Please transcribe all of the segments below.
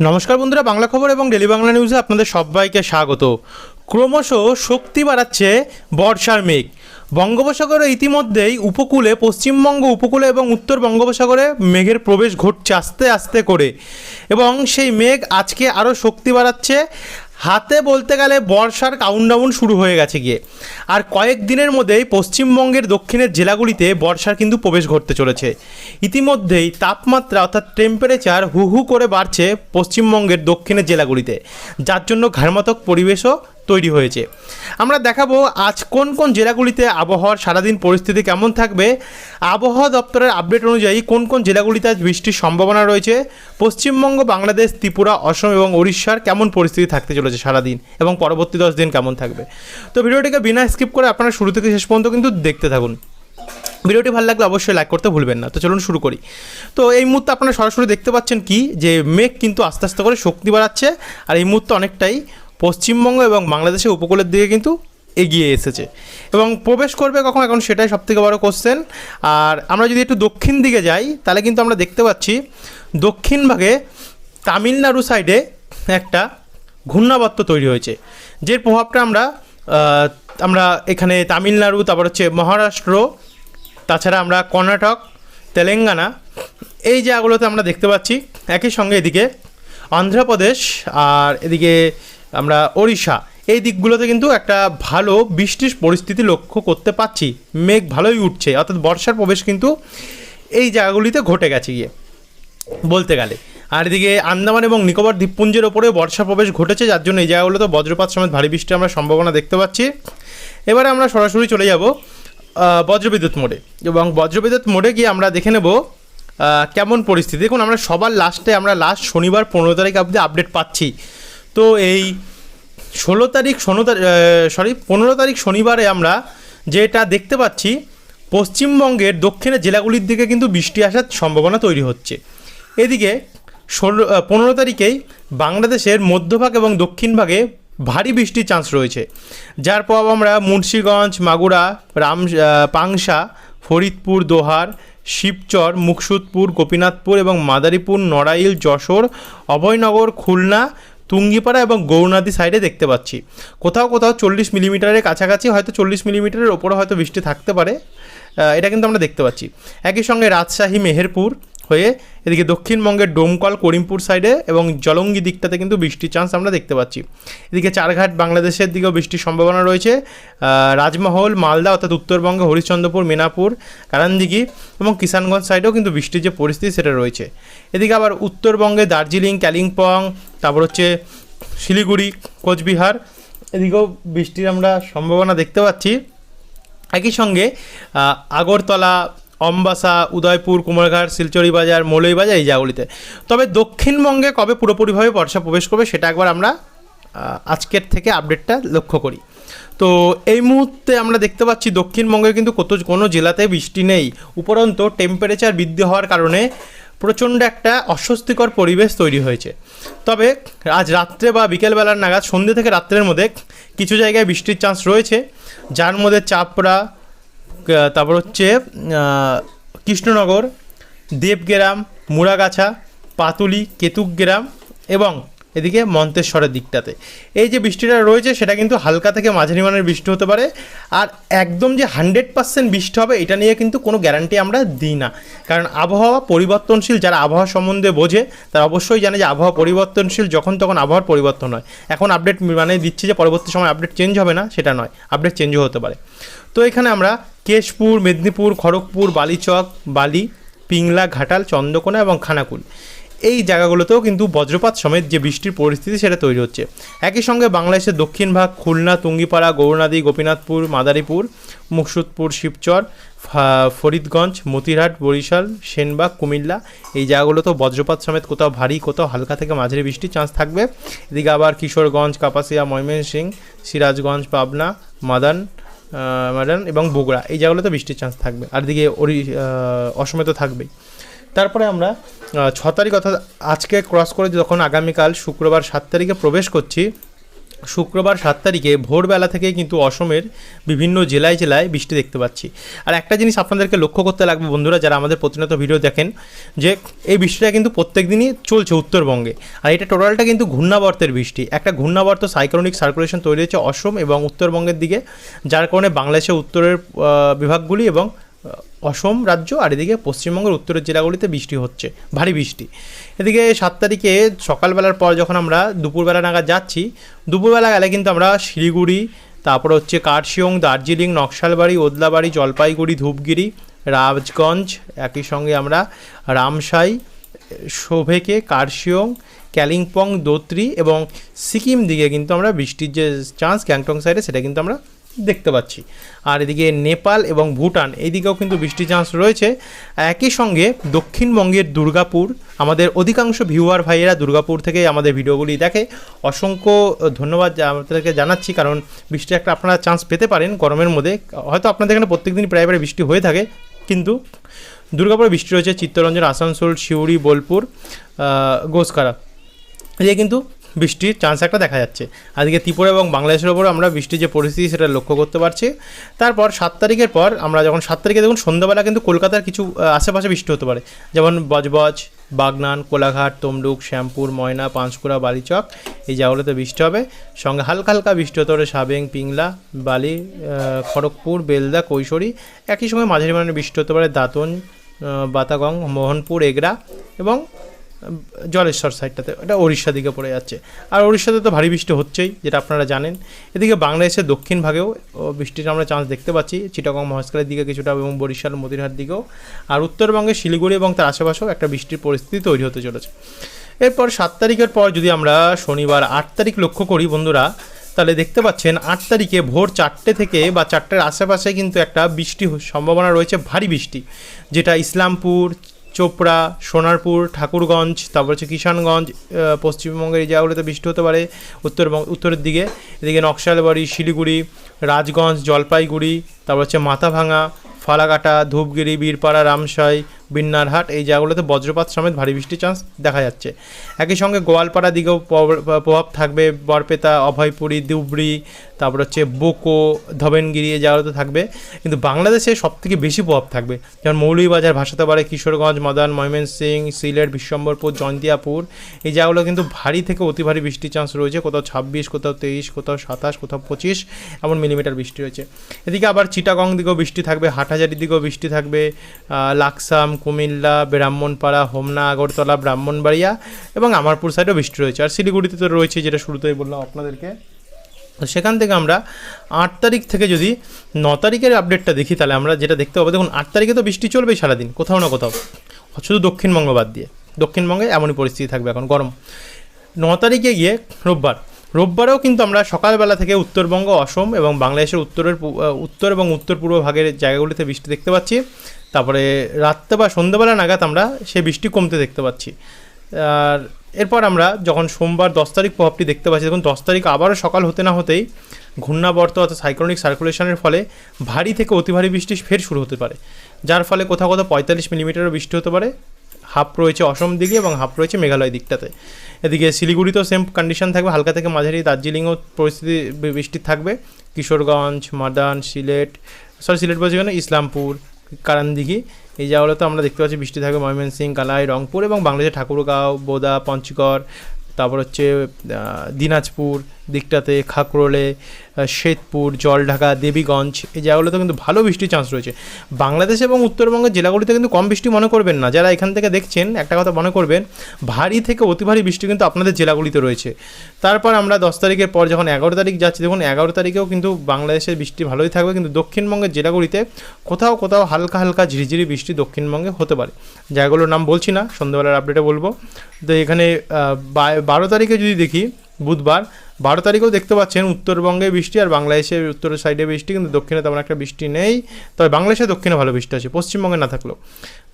নমস্কার বন্ধুরা, বাংলা খবর এবং ডেলি বাংলা নিউজে আপনাদের সবাইকে স্বাগত। ক্রমশ শক্তি বাড়াচ্ছে বর্ষার মেঘ। বঙ্গোপসাগরে ইতিমধ্যেই উপকূলে, পশ্চিমবঙ্গ উপকূলে এবং উত্তর বঙ্গোপসাগরে মেঘের প্রবেশ ঘটছে আস্তে আস্তে করে। এবং সেই মেঘ আজকে আরও শক্তি বাড়াচ্ছে। হাতে বলতে গেলে বর্ষার কাউন্টডাউন শুরু হয়ে গেছে গিয়ে। আর কয়েক দিনের মধ্যেই পশ্চিমবঙ্গের দক্ষিণের জেলাগুলিতে বর্ষার কিন্তু প্রবেশ ঘটতে চলেছে। ইতিমধ্যেই তাপমাত্রা অর্থাৎ টেম্পারেচার হু হু করে বাড়ছে পশ্চিমবঙ্গের দক্ষিণের জেলাগুলিতে। যার জন্য ঘাড়মাতক পরিবেশও তৈরি হয়েছে। আমরা দেখাবো আজ কোন কোন জেলাগুলিতে আবহাওয়ার সারাদিন পরিস্থিতি কেমন থাকবে। আবহাওয়া দপ্তরের আপডেট অনুযায়ী কোন কোন জেলাগুলিতে আজ বৃষ্টির সম্ভাবনা রয়েছে। পশ্চিমবঙ্গ, বাংলাদেশ, ত্রিপুরা, অসম এবং উড়িষ্যার কেমন পরিস্থিতি থাকতে চলেছে সারাদিন এবং পরবর্তী দশ দিন কেমন থাকবে। তো ভিডিওটিকে বিনা স্কিপ করে আপনারা শুরু থেকে শেষ পর্যন্ত কিন্তু দেখতে থাকুন। ভিডিওটি ভালো লাগলে অবশ্যই লাইক করতে ভুলবেন না। তো চলুন শুরু করি। তো এই মুহূর্তে আপনারা সরাসরি দেখতে পাচ্ছেন কি? যে মেঘ কিন্তু আস্তে আস্তে করে শক্তি বাড়াচ্ছে। আর এই মুহূর্তে অনেকটাই পশ্চিমবঙ্গ এবং বাংলাদেশের উপকূলের দিকে কিন্তু এগিয়ে এসেছে। এবং প্রবেশ করবে কখন? এখন সেটাই সবথেকে বড় কোশ্চেন আর আমরা যদি একটু দক্ষিণ দিকে যাই, তাহলে কিন্তু আমরা দেখতে পাচ্ছি দক্ষিণ ভাগে তামিলনাড়ু সাইডে একটা ঘূর্ণাবর্ত তৈরি হয়েছে। যে প্রভাবটা আমরা আমরা এখানে তামিলনাড়ু, তারপর হচ্ছে মহারাষ্ট্র, তাছাড়া আমরা কর্ণাটক, তেলেঙ্গানা, এই জায়গাগুলোতে আমরা দেখতে পাচ্ছি একই সঙ্গে এদিকে অন্ধ্রপ্রদেশ আর এদিকে আমরা ওড়িশা। এই দিকগুলোতে কিন্তু একটা ভালো বৃষ্টির পরিস্থিতি লক্ষ্য করতে পাচ্ছি। মেঘ ভালোই উঠছে, অর্থাৎ বর্ষার প্রবেশ কিন্তু এই জায়গাগুলিতে ঘটে গেছে গিয়ে, বলতে গেলে। আর এদিকে আন্দামান এবং নিকোবর দ্বীপপুঞ্জের ওপরে বর্ষা প্রবেশ ঘটেছে, যার জন্য এই জায়গাগুলোতে বজ্রপাত সমেত ভারী বৃষ্টি আমরা সম্ভাবনা দেখতে পাচ্ছি। এবারে আমরা সরাসরি চলে যাব বজ্রবিদ্যুৎ মোড়ে। এবং বজ্রবিদ্যুৎ মোড়ে গিয়ে আমরা দেখে নেব কেমন পরিস্থিতি। দেখুন, আমরা সবার লাস্টে আমরা লাস্ট শনিবার পনেরো তারিখ অবধি আপডেট পাচ্ছি। তো এই ষোলো তারিখ ষোলো সরি পনেরো তারিখ শনিবারে আমরা যেটা দেখতে পাচ্ছি, পশ্চিমবঙ্গের দক্ষিণের জেলাগুলির দিকে কিন্তু বৃষ্টি আসার সম্ভাবনা তৈরি হচ্ছে। এদিকে ষোলো পনেরো তারিখেই বাংলাদেশের মধ্যভাগ এবং দক্ষিণ ভাগে ভারী বৃষ্টির চান্স রয়েছে। যার প্রভাব আমরা মুন্সীগঞ্জ, মাগুরা, রাম পাংশা, ফরিদপুর, দোহার, শিবচর, মুকসুদপুর, গোপীনাথপুর এবং মাদারীপুর, নড়াইল, যশোর, অভয়নগর, খুলনা তুঙ্গিপাড়া এবং গৌরনাদী সাইডে দেখতে পাচ্ছি। কোথাও কোথাও চল্লিশ মিলিমিটারের কাছাকাছি হয়তো চল্লিশ মিলিমিটারের ওপরে হয়তো বৃষ্টি থাকতে পারে। এটা কিন্তু আমরা দেখতে পাচ্ছি। একই সঙ্গে রাজশাহী, মেহেরপুর হয়ে এদিকে দক্ষিণবঙ্গের ডোমকল, করিমপুর সাইডে এবং জলঙ্গি দিকটাতে কিন্তু বৃষ্টির চান্স আমরা দেখতে পাচ্ছি। এদিকে চারঘাট বাংলাদেশের দিকেও বৃষ্টির সম্ভাবনা রয়েছে। রাজমহল, মালদা অর্থাৎ উত্তরবঙ্গে, হরিশ্চন্দ্রপুর, মেনাপুর কারানদিঘি এবং কিষানগঞ্জ সাইডেও কিন্তু বৃষ্টির যে পরিস্থিতি সেটা রয়েছে। এদিকে আবার উত্তরবঙ্গে দার্জিলিং, কালিম্পং, তারপর হচ্ছে শিলিগুড়ি, কোচবিহার, এদিকেও বৃষ্টির আমরা সম্ভাবনা দেখতে পাচ্ছি। একই সঙ্গে আগরতলা অম্বাসা, উদয়পুর, কুমারঘাট, শিলচরি বাজার মৌলই বাজার, এই জায়গাগুলিতে। তবে দক্ষিণবঙ্গে কবে পুরোপুরিভাবে বর্ষা প্রবেশ করবে সেটা একবার আমরা আজকের থেকে আপডেটটা লক্ষ্য করি। তো এই মুহূর্তে আমরা দেখতে পাচ্ছি দক্ষিণবঙ্গে কিন্তু কত কোনো জেলাতে বৃষ্টি নেই। উপরন্ত টেম্পারেচার বৃদ্ধি হওয়ার কারণে প্রচণ্ড একটা অস্বস্তিকর পরিবেশ তৈরি হয়েছে। তবে আজ রাত্রে বা বিকেলবেলার নাগাদ সন্ধ্যে থেকে রাত্রের মধ্যে কিছু জায়গায় বৃষ্টির চান্স রয়েছে। যার মধ্যে চাপড়া তারপর হচ্ছে কৃষ্ণনগর, দেবগ্রাম, মুড়াগাছা, পাতুলি, কেতুকগ্রাম এবং এদিকে মন্তেশ্বরের দিকটাতে। এই যে বৃষ্টিটা রয়েছে, সেটা কিন্তু হালকা থেকে মাঝারি মানের বৃষ্টি হতে পারে। আর একদম যে হান্ড্রেড পার্সেন্ট বৃষ্টি হবে, এটা নিয়ে কিন্তু কোনো গ্যারান্টি আমরা দিই না। কারণ আবহাওয়া পরিবর্তনশীল, যারা আবহাওয়া সম্বন্ধে বোঝে, তারা অবশ্যই জানে যে আবহাওয়া পরিবর্তনশীল যখন তখন আবহাওয়ার পরিবর্তন হয়। এখন আপডেট মানে দিচ্ছে যে পরবর্তী সময় আপডেট চেঞ্জ হবে না, সেটা নয়। আপডেট চেঞ্জও হতে পারে। তো এখানে আমরা কেশপুর, মেদিনীপুর, খড়গপুর, বালিচক, বালি, পিংলা, ঘাটাল, চন্দ্রকোনা এবং খানাকুল। এই জায়গাগুলোতেও কিন্তু বজ্রপাত সমেত যে বৃষ্টির পরিস্থিতি সেটা তৈরি হচ্ছে। একই সঙ্গে বাংলাদেশের দক্ষিণ ভাগ খুলনা, তুঙ্গিপাড়া, গৌরনদী, গোপীনাথপুর, মাদারীপুর, মুকসুদপুর, শিবচর ফরিদগঞ্জ, মতিরহাট, বরিশাল, সেনবাগ, কুমিল্লা এই জায়গাগুলোতেও বজ্রপাত সমেত কোথাও ভারী, কোথাও হালকা থেকে মাঝারি বৃষ্টির চান্স থাকবে। এদিকে আবার কিশোরগঞ্জ, কাপাসিয়া, ময়মনসিংহ, সিরাজগঞ্জ, পাবনা, মাদান আহ, এবং বগুড়া এই জায়গাগুলোতে বৃষ্টির চান্স থাকবে। আর দিকে ওরি অসমে তো থাকবেই। তারপরে আমরা ছ তারিখ অর্থাৎ আজকে ক্রস করে যখন আগামীকাল শুক্রবার সাত তারিখে প্রবেশ করছি শুক্রবার সাত তারিখে ভোরবেলা থেকে কিন্তু অসমের বিভিন্ন জেলায় জেলায় বৃষ্টি দেখতে পাচ্ছি। আর একটা জিনিস আপনাদেরকে লক্ষ্য করতে লাগবে বন্ধুরা, যারা আমাদের প্রতিনিয়ত ভিডিও দেখেন, যে এই বৃষ্টিটা কিন্তু প্রত্যেক দিনই চলছে উত্তরবঙ্গে। আর এটা টোটালটা কিন্তু ঘূর্ণাবর্তের বৃষ্টি। একটা ঘূর্ণাবর্ত সাইক্লোনিক সার্কুলেশন তৈরি হয়েছে অসম এবং উত্তরবঙ্গের দিকে, যার কারণে বাংলাদেশের উত্তরের বিভাগগুলি এবং অসম রাজ্য আর এদিকে পশ্চিমবঙ্গের উত্তরের জেলাগুলিতে বৃষ্টি হচ্ছে, ভারী বৃষ্টি। এদিকে সাত তারিখে সকালবেলার পর যখন আমরা দুপুরবেলা নাগাদ যাচ্ছি, দুপুরবেলা গেলে কিন্তু আমরা শিলিগুড়ি, তারপর হচ্ছে কার্শিয়ং, দার্জিলিং, নকশালবাড়ি, ওদলাবাড়ি, জলপাইগুড়ি, ধূপগিরি, রাজগঞ্জ, একই সঙ্গে আমরা রামসাই, শোভেকে, কার্শিয়ং, ক্যালিম্পং, দোত্রি এবং সিকিম দিকে কিন্তু আমরা বৃষ্টির যে চান্স, গ্যাংটং সাইডে সেটা কিন্তু আমরা দেখতে পাচ্ছি। আর এদিকে নেপাল এবং ভুটান, এইদিকেও কিন্তু বৃষ্টির চান্স রয়েছে। একই সঙ্গে দক্ষিণবঙ্গের দুর্গাপুর, আমাদের অধিকাংশ ভিউয়ার ভাইয়েরা দুর্গাপুর থেকে আমাদের ভিডিওগুলি দেখে। অসংখ্য ধন্যবাদ আপনাদেরকে জানাচ্ছি, কারণ বৃষ্টি একটা আপনারা চান্স পেতে পারেন গরমের মধ্যে। হয়তো আপনাদের এখানে প্রত্যেকদিন প্রায় প্রায় বৃষ্টি হয়ে থাকে, কিন্তু দুর্গাপুরে বৃষ্টি রয়েছে চিত্তরঞ্জন, আসানসোল, সিউড়ি, বোলপুর গোসকারা এদিকে কিন্তু বৃষ্টির চান্স একটা দেখা যাচ্ছে। আজকে ত্রিপুরা এবং বাংলাদেশের ওপর আমরা বৃষ্টির যে পরিস্থিতি সেটা লক্ষ্য করতে পারছি। তারপর সাত তারিখের পর আমরা যখন সাত তারিখে দেখুন সন্ধ্যাবেলা কিন্তু কলকাতার কিছু আশেপাশে বৃষ্টি হতে পারে। যেমন বজবজ, বাগনান, কোলাঘাট, তমলুক, শ্যামপুর, ময়না, পাঁশকুড়া, বালিচক, এই জায়গাগুলোতে বৃষ্টি হবে। সঙ্গে হালকা হালকা বৃষ্টি হতে পারে সাবেং, পিংলা, বালি খড়গপুর, বেলদা, কৈশোরী। একই সময় মাঝারি মানের বৃষ্টি হতে পারে দাঁতন বাতাগং, মোহনপুর, এগরা এবং জলেশ্বর সাইডটাতে, এটা ওড়িশা দিকে পড়ে যাচ্ছে। আর ওড়িশাতে তো ভারী বৃষ্টি হচ্ছেই, যেটা আপনারা জানেন। এদিকে বাংলাদেশের দক্ষিণ ভাগেও বৃষ্টির আমরা চান্স দেখতে পাচ্ছি। চিটাগং, মহেশখালের দিকে কিছুটা, এবং বরিশাল, মতিরহাট দিকেও। আর উত্তরবঙ্গে শিলিগুড়ি এবং তার আশেপাশেও একটা বৃষ্টির পরিস্থিতি তৈরি হতে চলেছে। এরপর সাত তারিখের পর যদি আমরা শনিবার আট তারিখ লক্ষ্য করি, বন্ধুরা, তাহলে দেখতে পাচ্ছেন আট তারিখে ভোর চারটে থেকে বা চারটের আশেপাশে কিন্তু একটা বৃষ্টি সম্ভাবনা রয়েছে, ভারী বৃষ্টি। যেটা ইসলামপুর চোপড়া, সোনারপুর, ঠাকুরগঞ্জ, তারপর হচ্ছে কিষানগঞ্জ পশ্চিমবঙ্গের এই জায়গাগুলোতে বৃষ্টি হতে পারে উত্তরবঙ্গ উত্তরের দিকে। এদিকে নকশালবাড়ি, শিলিগুড়ি, রাজগঞ্জ, জলপাইগুড়ি, তারপর হচ্ছে মাথাভাঙা ফালাকাটা, ধূপগিরি, বীরপাড়া রামসাই বিন্নারহাট এই জায়গাগুলোতে বজ্রপাত সমেত ভারী বৃষ্টির চান্স দেখা যাচ্ছে। একই সঙ্গে গোয়ালপাড়া দিকেও প্রভাব থাকবে। বরপেতা অভয়পুরী, ধুবড়ি, তারপর হচ্ছে বোকো, ধবেনগিরি এই জায়গাগুলোতে থাকবে। কিন্তু বাংলাদেশে সব থেকে বেশি প্রভাব থাকবে। যেমন মৌলভীবাজার ভাসাতে পারে কিশোরগঞ্জ, মদন, ময়মনসিং, সিলেট, বিশ্বম্বরপুর, জয়ন্তিয়াপুর, এই জায়গাগুলো কিন্তু ভারী থেকে অতি ভারী বৃষ্টির চান্স রয়েছে। কোথাও ছাব্বিশ, কোথাও তেইশ, কোথাও সাতাশ, কোথাও পঁচিশ, এমন মিলিমিটার বৃষ্টি রয়েছে এদিকে আবার চিটাগং দিকেও বৃষ্টি থাকবে হাটহাজারির দিকেও বৃষ্টি থাকবে লাকসাম কুমিল্লা, ব্রাহ্মণপাড়া, হোমনা, আগরতলা, ব্রাহ্মণবাড়িয়া এবং আমারপুর সাইডেও বৃষ্টি রয়েছে। আর শিলিগুড়িতে তো রয়েছে, যেটা শুরুতেই বললাম আপনাদেরকে। তো সেখান থেকে আমরা আট তারিখ থেকে যদি ন তারিখের আপডেটটা দেখি, তাহলে আমরা যেটা দেখতে পাবো, দেখুন, আট তারিখে তো বৃষ্টি চলবেই সারাদিন, কোথাও না কোথাও। শুধু দক্ষিণবঙ্গ বাদ দিয়ে। দক্ষিণবঙ্গে এমনই পরিস্থিতি থাকবে এখন, গরম। ন তারিখে গিয়ে রোববার রোববারেও কিন্তু আমরা সকালবেলা থেকে উত্তরবঙ্গ, অসম এবং বাংলাদেশের উত্তরের উত্তর এবং উত্তর পূর্ব ভাগের জায়গাগুলিতে বৃষ্টি দেখতে পাচ্ছি। তারপরে রাত্রে বা সন্ধ্যাবেলা নাগাদ আমরা সেই বৃষ্টি কমতে দেখতে পাচ্ছি। আর এরপর আমরা যখন সোমবার দশ তারিখ প্রভাবটি দেখতে পাচ্ছি দেখুন দশ তারিখ আবারও সকাল হতে না হতেই ঘূর্ণাবর্ত অর্থাৎ সাইক্লোনিক সার্কুলেশনের ফলে ভারী থেকে অতি ভারী বৃষ্টি ফের শুরু হতে পারে। যার ফলে কোথাও কোথাও পঁয়তাল্লিশ মিলিমিটারও বৃষ্টি হতে পারে। হাফ রয়েছে অসম দিকে এবং হাফ রয়েছে মেঘালয় দিকটাতে। এদিকে শিলিগুড়িতেও সেম কন্ডিশন থাকবে, হালকা থেকে মাঝারি, দার্জিলিংও পরিস্থিতি বৃষ্টি থাকবে। কিশোরগঞ্জ, মাদান, সিলেট সরি সিলেট বলছি কেন? ইসলামপুর, কারানদিঘি, এই জায়গাগুলোতে আমরা দেখতে পাচ্ছি বৃষ্টি থাকবে ময়মনসিং কালাই, রংপুর এবং বাংলাদেশের ঠাকুরগাঁও, বোদা, পঞ্চগড়, তারপর হচ্ছে দিনাজপুর দিকটাতে, খাকরোলে শ্বেতপুর, জলঢাকা, দেবীগঞ্জ, এই জায়গাগুলোতে কিন্তু ভালো বৃষ্টির চান্স রয়েছে। বাংলাদেশ এবং উত্তরবঙ্গের জেলাগুলিতে কিন্তু কম বৃষ্টি মনে করবেন না। যারা এখান থেকে দেখছেন, একটা কথা মনে করবেন, ভারী থেকে অতি ভারী বৃষ্টি কিন্তু আপনাদের জেলাগুলিতে রয়েছে। তারপর আমরা দশ তারিখের পর যখন এগারো তারিখ যাচ্ছি, দেখুন এগারো তারিখেও কিন্তু বাংলাদেশের বৃষ্টি ভালোই থাকবে, কিন্তু দক্ষিণবঙ্গের জেলাগুলিতে কোথাও কোথাও হালকা হালকা ঝিরিঝিরি বৃষ্টি দক্ষিণবঙ্গে হতে পারে। জায়গাগুলোর নাম বলছি না, সন্ধ্যাবেলার আপডেটে বলব। তো এখানে বারো তারিখে যদি দেখি, বুধবার বারো তারিখেও দেখতে পাচ্ছেন উত্তরবঙ্গে বৃষ্টি আর বাংলাদেশের উত্তরের সাইডে বৃষ্টি, কিন্তু দক্ষিণে তেমন একটা বৃষ্টি নেই। তবে বাংলাদেশে দক্ষিণে ভালো বৃষ্টি আছে, পশ্চিমবঙ্গে না থাকলেও।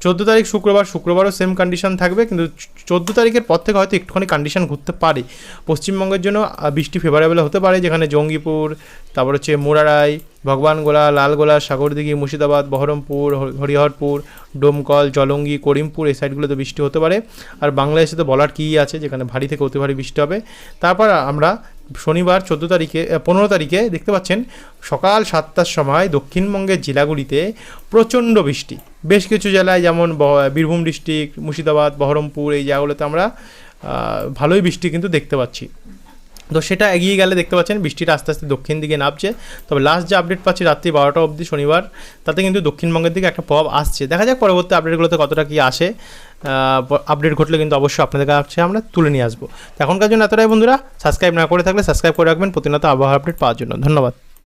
চোদ্দ তারিখ শুক্রবার, শুক্রবারও সেম কন্ডিশন থাকবে, কিন্তু চোদ্দ তারিখের পর থেকে হয়তো একটুখানি কন্ডিশন ঘুরতে পারে। পশ্চিমবঙ্গের জন্য বৃষ্টি ফেভারেবল হতে পারে, যেখানে জঙ্গিপুর, তারপর হচ্ছে মোরারাই, ভগবানগোলা, লালগোলা, সাগরদিঘি, মুর্শিদাবাদ, বহরমপুর, হরি- হরিহরপুর, ডোমকল, জলঙ্গি, করিমপুর, এই সাইডগুলোতে বৃষ্টি হতে পারে। আর বাংলাদেশে তো বলার কী আছে, যেখানে ভারী থেকে অতি ভারী বৃষ্টি হবে। তারপর আমরা শনিবার চোদ্দ তারিখে পনেরো তারিখে দেখতে পাচ্ছেন সকাল সাতটার সময় দক্ষিণবঙ্গের জেলাগুলিতে প্রচণ্ড বৃষ্টি। বেশ কিছু জেলায় যেমন বীরভূম ডিস্ট্রিক্ট, মুর্শিদাবাদ, বহরমপুর, এই জায়গাগুলোতে আমরা ভালোই বৃষ্টি কিন্তু দেখতে পাচ্ছি। তো সেটা এগিয়ে গেলে দেখতে পাচ্ছেন বৃষ্টিটা আস্তে আস্তে দক্ষিণ দিকে নামছে। তবে লাস্ট যে আপডেট পাচ্ছি রাত্রি বারোটা অবধি শনিবার, তাতে কিন্তু দক্ষিণবঙ্গের দিকে একটা প্রভাব আসছে। দেখা যাক পরবর্তী আপডেটগুলোতে কতটা কি আসে। আপডেট ঘটলে কিন্তু অবশ্যই আপনাদের কাছে আমরা তুলে নিয়ে আসব। এখনকার জন্য এতটাই বন্ধুরা সাবস্ক্রাইব না করে থাকলে সাবস্ক্রাইব করে রাখবেন। প্রতিনিয়ত আবহাওয়া আপডেট পাওয়ার জন্য। ধন্যবাদ।